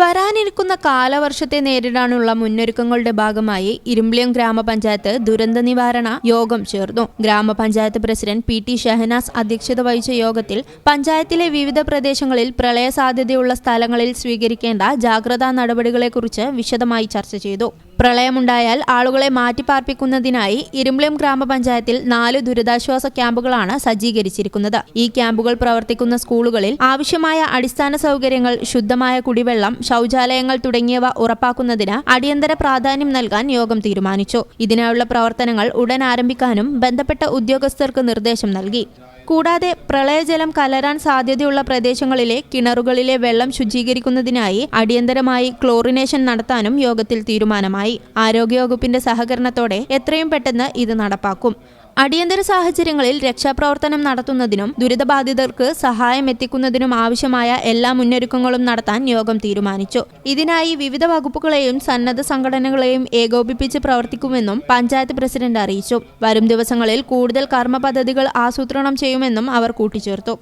വരാനിരിക്കുന്ന കാലവർഷത്തെ നേരിടാനുള്ള മുന്നൊരുക്കങ്ങളുടെ ഭാഗമായി ഇരുമ്പിളിയം ഗ്രാമപഞ്ചായത്ത് ദുരന്ത നിവാരണ യോഗം ചേർന്നു. ഗ്രാമപഞ്ചായത്ത് പ്രസിഡന്റ് പി ടി ഷഹനാസ് അധ്യക്ഷത വഹിച്ച യോഗത്തിൽ പഞ്ചായത്തിലെ വിവിധ പ്രദേശങ്ങളിൽ പ്രളയ സാധ്യതയുള്ള സ്ഥലങ്ങളിൽ സ്വീകരിക്കേണ്ട ജാഗ്രതാ നടപടികളെക്കുറിച്ച് വിശദമായി ചർച്ച ചെയ്തു. പ്രളയമുണ്ടായാൽ ആളുകളെ മാറ്റിപ്പാർപ്പിക്കുന്നതിനായി ഇരുമ്പിളിയം ഗ്രാമപഞ്ചായത്തിൽ നാല് ദുരിതാശ്വാസ ക്യാമ്പുകളാണ് സജ്ജീകരിച്ചിരിക്കുന്നത്. ഈ ക്യാമ്പുകൾ പ്രവർത്തിക്കുന്ന സ്കൂളുകളിൽ ആവശ്യമായ അടിസ്ഥാന സൗകര്യങ്ങൾ ശുദ്ധമായ കുടിവെള്ളം ശൗചാലയങ്ങൾ തുടങ്ങിയവ ഉറപ്പാക്കുന്നതിന് അടിയന്തര പ്രാധാന്യം നൽകാൻ യോഗം തീരുമാനിച്ചു. ഇതിനായുള്ള പ്രവർത്തനങ്ങൾ ഉടൻ ആരംഭിക്കാനും ബന്ധപ്പെട്ട ഉദ്യോഗസ്ഥർക്ക് നിർദ്ദേശം നൽകി. കൂടാതെ പ്രളയജലം കലരാൻ സാധ്യതയുള്ള പ്രദേശങ്ങളിലെ കിണറുകളിലെ വെള്ളം ശുചീകരിക്കുന്നതിനായി അടിയന്തരമായി ക്ലോറിനേഷൻ നടത്താനും യോഗത്തിൽ തീരുമാനമായി. ആരോഗ്യവകുപ്പിന്റെ സഹകരണത്തോടെ എത്രയും പെട്ടെന്ന് ഇത് നടപ്പാക്കും. അടിയന്തര സാഹചര്യങ്ങളിൽ രക്ഷാപ്രവർത്തനം നടത്തുന്നതിനും ദുരിതബാധിതർക്ക് സഹായം എത്തിക്കുന്നതിനും ആവശ്യമായ എല്ലാ മുന്നൊരുക്കങ്ങളും നടത്താൻ യോഗം തീരുമാനിച്ചു. ഇതിനായി വിവിധ വകുപ്പുകളെയും സന്നദ്ധ സംഘടനകളെയും ഏകോപിപ്പിച്ച് പ്രവർത്തിക്കുമെന്നും പഞ്ചായത്ത് പ്രസിഡന്റ് അറിയിച്ചു. വരും ദിവസങ്ങളിൽ കൂടുതൽ കർമ്മ പദ്ധതികൾ ആസൂത്രണം ചെയ്യുമെന്നും അവർ കൂട്ടിച്ചേർത്തു.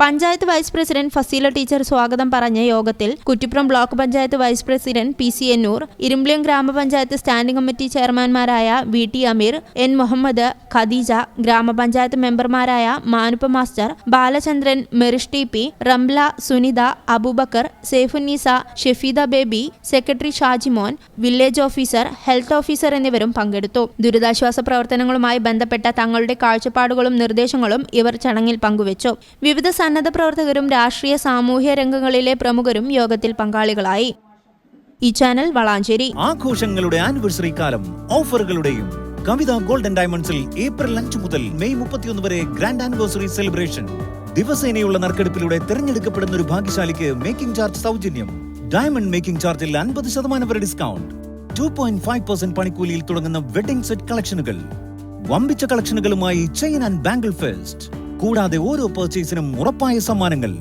Panchayat vice president Faseela teacher സ്വാഗതം പറഞ്ഞ യോഗത്തിൽ Kuttippuram block panchayat vice president P C Ennoor Irimbiliyam ഗ്രാമപഞ്ചായത്ത് standing committee ചെയർമാൻമാരായ V T Ameer N Muhammad Khadeeja ഗ്രാമപഞ്ചായത്ത് മെമ്പർമാരായ Manuppa master Balachandran Merish T P Ramla Sunitha Abubakar Saifunnisa Shefeeda Baby secretary Shajimon village officer health officer എന്നിവരും പങ്കെടുത്തു. ദുരിതാശ്വാസ പ്രവർത്തനങ്ങളുമായി ബന്ധപ്പെട്ട തങ്ങളുടെ കാഴ്ചപ്പാടുകളും നിർദ്ദേശങ്ങളും ഇവർ ചടങ്ങിൽ പങ്കുവച്ചു. വിവിധ സന്നദ്ധ പ്രവർത്തകരും രാഷ്ട്രീയ സാമൂഹ്യ രംഗങ്ങളിലെ പ്രമുഖരും യോഗത്തിൽ പങ്കാളികളായി. ഈ ചാനൽ വളാഞ്ചേരി. ആഘോഷങ്ങളുടെ ആനിവേഴ്സറി കാലം ഓഫറുകളുടെയും കവിത ഗോൾഡൻ ഡയമണ്ട്സിൽ ഏപ്രിൽ അഞ്ച് മുതൽ മെയ് മുപ്പത്തിയൊന്ന് വരെ ഗ്രാൻഡ് ആനിവേഴ്സറി സെലിബ്രേഷൻ. ദിവസേനയുള്ള നറുക്കെടുപ്പിലൂടെ തിരഞ്ഞെടുക്കപ്പെടുന്ന ഒരു ഭാഗ്യശാലിക്ക് മേക്കിംഗ് ചാർജ് സൗജന്യം. ഡയമണ്ട് മേക്കിംഗ് ചാർജിൽ അൻപത് ശതമാനം വരെ discount. Two point five percent പണിക്കൂലിയിൽ തുടങ്ങുന്ന വെഡിംഗ് സെറ്റ് കളക്ഷനുകൾ. വമ്പിച്ച കളക്ഷനുകളുമായി ചെയിൻ ആൻഡ് ബാംഗിൾ ഫെസ്റ്റ്. കൂടാതെ ഓരോ പർച്ചേസിനും ഉറപ്പായ സമ്മാനങ്ങൾ.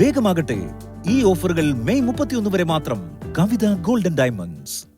വേഗമാകട്ടെ ഈ ഓഫറുകൾ മെയ് മുപ്പത്തിയൊന്ന് വരെ മാത്രം കവിത ഗോൾഡൻ ഡയമണ്ട്സ്.